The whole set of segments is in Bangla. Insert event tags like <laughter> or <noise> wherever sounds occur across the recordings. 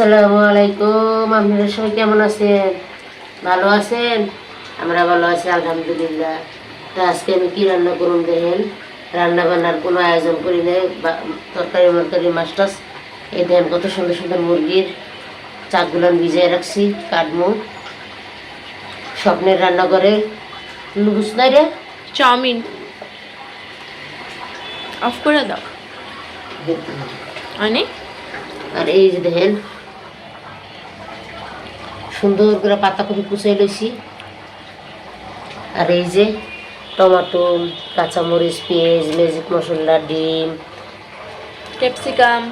আসসালামু আলাইকুম আপনারা সবাই কেমন আছেন? ভালো আছেন? আমরা ভালো আছি আলহামদুলিল্লাহ। তা আজকে আমি কি রান্না করুন দেখেন? রান্না বান্নার কোনো আয়োজন করি নাই তরকারি মরকারি মাছ টাছ। এই দেখেন কত সুন্দর সুন্দর মুরগির চাকগুলান ভিজিয়ে রাখছি কাটমু। স্বপ্নের রান্না করে লুবুস নাই রে? চাউমিন। অফ করে দাও। অনেক আর এই যে দেখেন সুন্দর করে পাতাকপি কুচাই লইছি। আর এই যে টমাটো কাঁচামরিচ পেঁয়াজ ম্যাজিক মশলা ডিম ক্যাপসিকাম।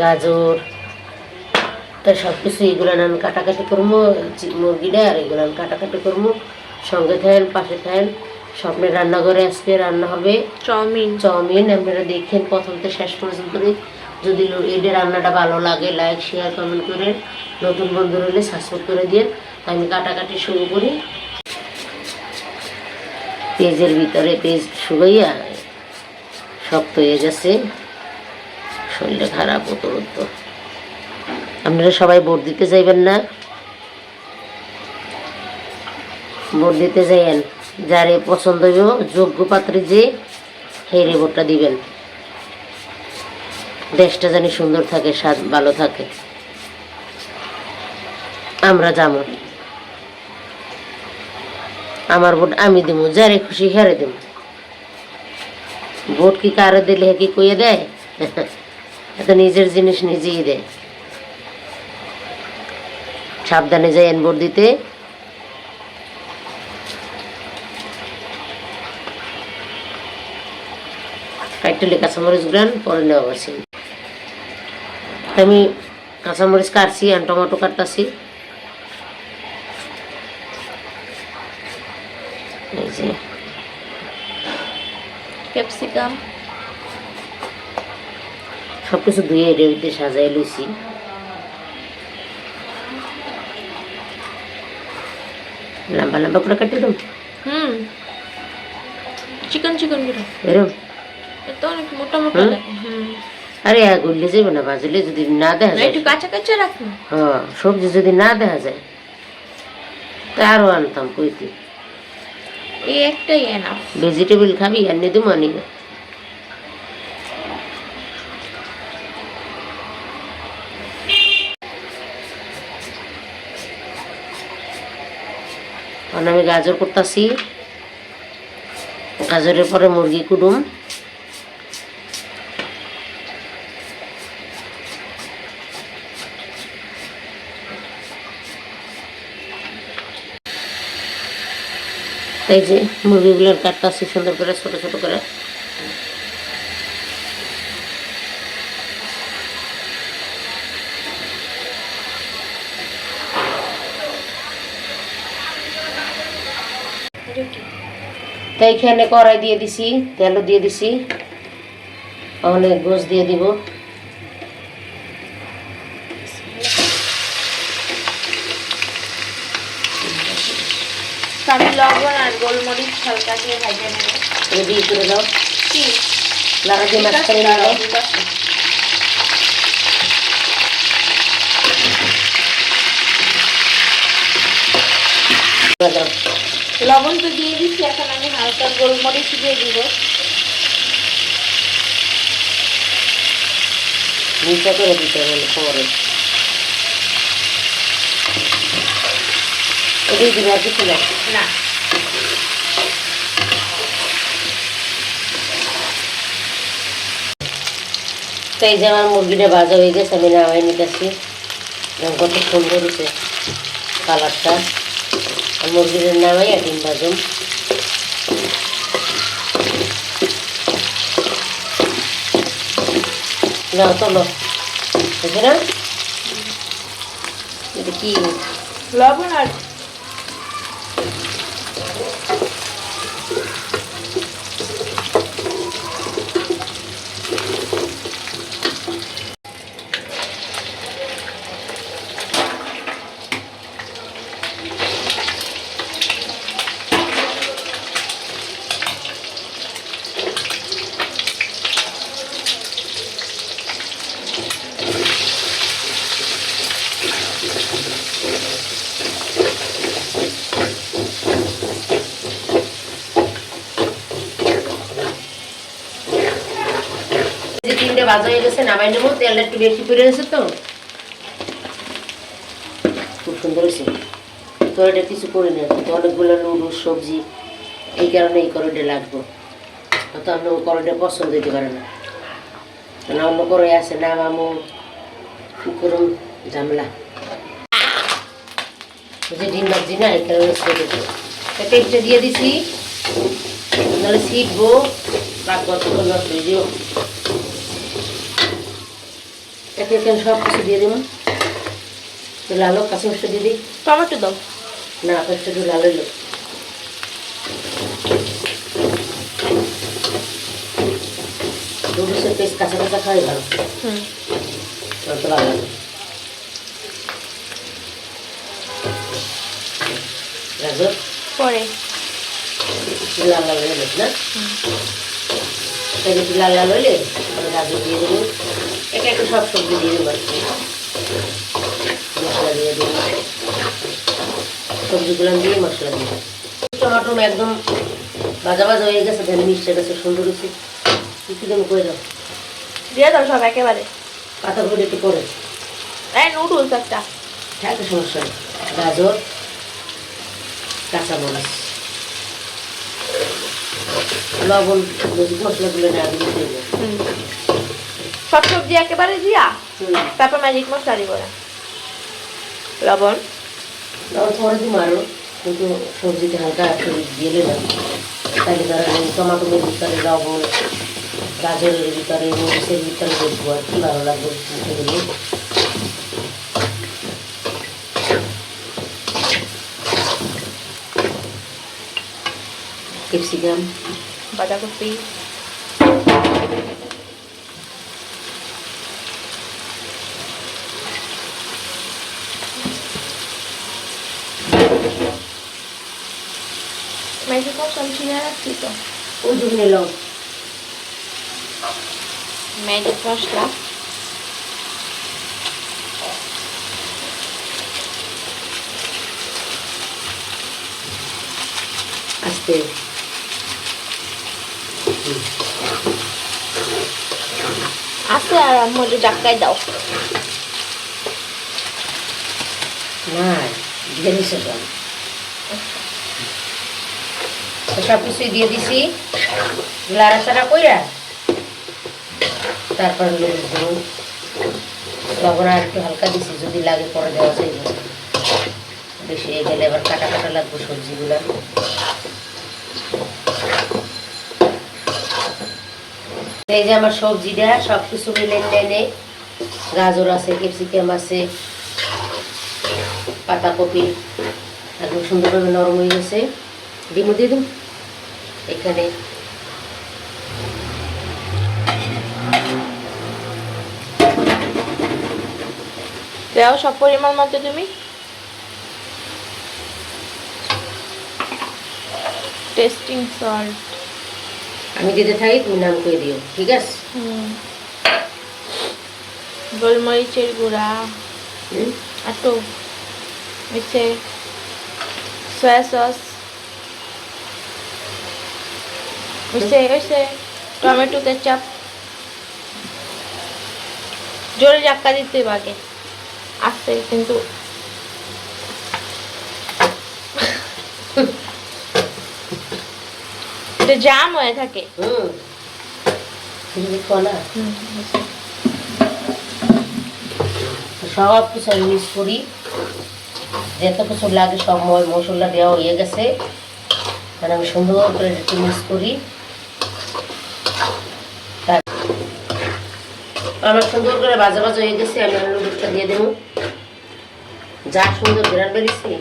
গাজর তো সব কিছু এগুলো নান কাটাকাটি করব মুরগিটা আর এগুলো কাটাকাটি করব সঙ্গে থাকেন পাশে থাকেন স্বপ্নের রান্নাঘরে আজকে রান্না হবে। চাউমিন। চাউমিন আপনারা দেখেন প্রথম থেকে শেষ পর্যন্ত যদি এদের রান্নাটা ভালো লাগে লাইক শেয়ার কমেন্ট করে নতুন বন্ধু হলে সাবস্ক্রাইব করে দিয়ে আমি কাটাকাটি শুরু করি। পেঁয়াজের ভিতরে পেঁয়াজ শুকাইয়া শক্ত হয়ে গেছে। শরীরটা খারাপ হতো হতো আপনারা সবাই ভোট দিতে যাইবেন না। ভোট দিতে যাইয়েন। যারে পছন্দ হইব, যোগ্য পাত্রে যে হেরে ভোটটা দিবেন। দেশটা জানি সুন্দর থাকে, স্বাদ ভালো থাকে। আমরা যাব। আমার ভোট আমি দিব যারে খুশি হেরে দিব ভোট কি কারও দিলে কি কইয়ে দেয়? <laughs> এত নিজের জিনিস নিজেই দেয়। সাবধানে যাইয়েন ভোট দিতে। একটু লেখা কাঁচামরিচ গুলান পরে নেওয়া আমি কাঁচামরিচ কাটছি আর টমেটো কাটতাছি। এই যে। ক্যাপসিকাম। সব কিছু ধুয়ে রেডিতে সাজাই লইছি। লম্বা লম্বা করে কাটি দাম হুম। চিকেন চিকেনগুলো এরম? এত অনেক মোটা মোটা লাগে। হুম। আরে গুললে যাবে না ভাজলে যদি না দেখা যায়। একটু কাঁচা কাঁচা রাখুন হ্যাঁ সবজি যদি না দেখা যায় তা আরও আনতাম কইতে। এই একটাই এনাফ ভেজিটেবল খাবি আর নিয়ে দেবো আনি না আমি গাজর করতেছি। গাজরের পরে মুরগি কুটুম। এই যে মুরগিগুলোর কাটতেছি সুন্দর করে, ছোট ছোট করে। তাই এখানে কড়াই দিয়ে দিছি, তেলও দিয়ে দিছি। অনেক গোস দিয়ে দিব। আমি লবণ আর গোলমরিচ হালকা দিয়ে ভাজে নেব। রেডি করে দাও। কি? লাগা দিয়ে মাছ করে নাও। লবণ তো দিয়ে দিচ্ছি এখন আমি হালকা গোলমরিচ দিয়ে দিব। নিচে করে দিতে হবে পরে এটাই দিবে আর কিছু না না। তো এই যে আমার মুরগিটা ভাজা হয়ে গেছে আমি নামাই নিতেছি। কত সুন্দর হয়েছে কালারটা। আর মুরগিটা নামাই আর ডিম ভাজুম। নাও চলো। বুঝে না? এটা কি? লবণ আর ভাজা হয়ে গেছে, নামাই নেব, তেলটা একটু বেশি করে গেছে তো? খুব সুন্দর হয়েছে। তো এটা কিছু করে তো অনেকগুলো নুডলস সবজি, এই কারণে এই করোটা লাগবো। তো আপনি ওই করোটা পছন্দ হইতে পারে না। না অন্য করে আছে না মামু করুন ঝামেলা যে ডিম ভাবছি না, এই কারণে পেঁপটা দিয়ে দিছি, নাহলে শিখব কাক কতক্ষণ নষ্ট হয়ে একে একে সব কিছু দিয়ে দেবো। তো লালো কাঁচা মাংস দিয়ে দিই। টমেটো দাও। না পেঁপটা একটু লাল নুডলসের পেস্ট কাঁচা কাঁচা খাওয়াই ভালো। হুম। আমার তো ভালো লাগে গাজর পরে। লাল লাল হয়ে না? লাল লাল হলে গাজর দিয়ে দেবো। একে একটু সব সবজি দিয়ে দেবো আর কি। মশলা দিয়ে দেবো। সবজিগুলো দিয়ে মশলা দিয়ে টমাটো একদম ভাজা ভাজা হয়ে গেছে ধান মিশে গেছে সুন্দর হয়েছে কিছু তুমি করে দাও। দিয়ে দাও সব একেবারে। পাতা করে একটু করে এই নুডলস একটা। থাকে সমস্যা নেই। গাজর কাঁচামরিচ। লবণ মশলাগুলো না দিয়ে দেবো। হুম। সব সবজি একেবারে দিয়া? তারপর ম্যাজিক মশলা দিব না। লবণ? লবণ পরে দিই মারো কিন্তু সবজিতে হালকা একটু না তাহলে তারা টমাটোর ভিতরে লবণ গাজরের ভিতরে মরিচের ভিতরে দেখব আর কি ভালো লাগবে মুখে ক্যাপসিকাম। বাঁধাকপি। মশলা আমি কিনে রাখছি তো। ওই জন্য নিলাম ম্যাজিক মশলা আস্তে। আছে আর মধ্যে ডাক্কাই দাও। না দিছে তো সব কিছুই দিয়ে দিছি। লাড়াচাড়া কইরা তারপর লবণ আর একটু হালকা দিছি, যদি লাগে পরে দেওয়া যাইবে। বেশি হয়ে গেলে আবার কাটা কাটা লাগবে সবজিগুলো। এই যে আমার সবজিটা, সব কিছু মিলে নেনে গাজর আছে, ক্যাপসিকাম আছে, পাতাকপি একদম সুন্দরভাবে নরম হয়ে গেছে। ডিমও দিয়ে দিন এখানে। দাও সব পরিমাণ মতো তুমি। টেস্টিং সল্ট আমি দিতে থাকি তুমি নাম করে দিও ঠিক আছে? গোলমরিচের গুঁড়া? একটু হচ্ছে সয়া সস হচ্ছে হচ্ছে টমেটো কেচাপ। জোরে জাক্কা দিতে বাগে আসতে কিন্তু। এটা জাম হয়ে থাকে। হুম। না? সব কিছু মিক্স করি। যত কিছু লাগে সব মশলা দেওয়া হয়ে গেছে। আর আমি সুন্দর করে মিক্স করি। আমার সুন্দর করে বাজা বাজা হয়ে গেছে, আমি আলু দুধটা দিয়ে দেবো। যা সুন্দর ঘেরান বেরিয়েছে।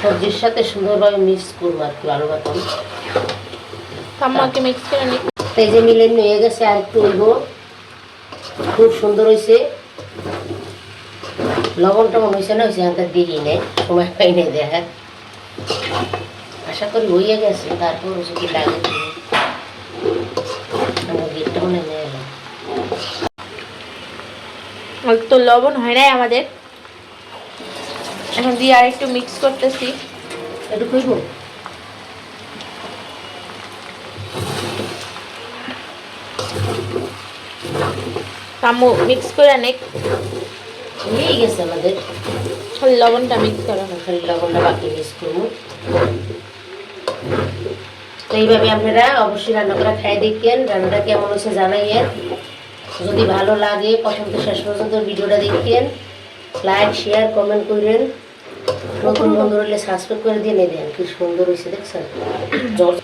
সবজির সাথে সুন্দরভাবে মিক্স করব আর কি আলু বাতাম মিক্স করে নি এই যে মিলে নিয়ে গেছে আর একটু হইব খুব সুন্দর হয়েছে লবণ টবণ হয়েছে না হয়েছে হাতে দিই নেই সময় পাই নাই দেখা। আশা করি হইয়া গেছে তারপর হচ্ছে কি লাগে তো। লবণ হয় নাই আমাদের। এখন দিয়ে আর একটু মিক্স করতেছি। একটু কইব? কামু মিক্স করে নেক হয়ে গেছে আমাদের। লবণটা মিক্স করা। হয় লবণটা বাকি মিক্স করব। তো এইভাবে আপনারা অবশ্যই রান্না করে খাই দেখেন রান্নাটা কেমন হচ্ছে জানাইয়েন যদি ভালো লাগে প্রথম শেষ পর্যন্ত ভিডিওটা দেখেন লাইক শেয়ার কমেন্ট করেন নতুন বন্ধু হলে সাবস্ক্রাইব করে দিয়ে নেবেন। কি সুন্দর হয়েছে দেখছেন? <coughs> জল